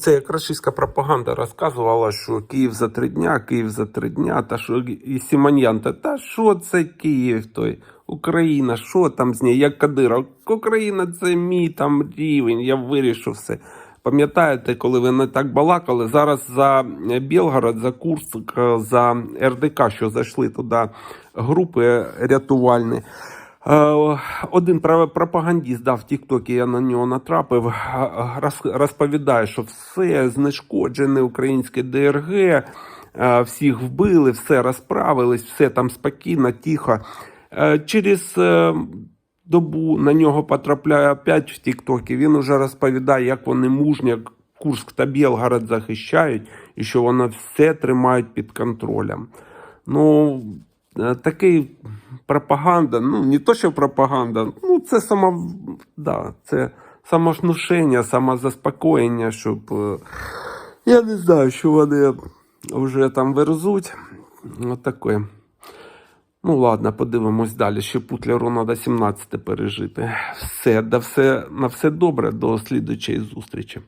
Це як російська пропаганда розказувала, що Київ за три дня, Київ за три дня, та що і Сімоньян, та, та що це Київ той? Україна, що там з нею? Як Кадиров? Україна це мій там рівень, я вирішу все. Пам'ятаєте, коли ви не так балакали, зараз за Білгород, за Курск, за РДК, що зайшли туди групи рятувальні. Е, Один пропагандіст дав в Тіктокі, я на нього натрапив, е, розповідає, що все знешкоджене українське ДРГ, е, всіх вбили, все розправились, все там спокійно, тихо. Через добу на нього потрапляє опять в Тіктокі. Він уже розповідає, як вони мужньо Курск та Білгород захищають і що вони все тримають під контролем. Ну, такий пропаганда, ну не то, що пропаганда, ну це само, да, це самошнушення, самозаспокоєння, щоб. е, Я не знаю, що вони вже там верзуть. От таке. Ну ладно, подивимось далі. Ще Путлеру треба 17 пережити. Все, да все, на все добре, до слідучої зустрічі.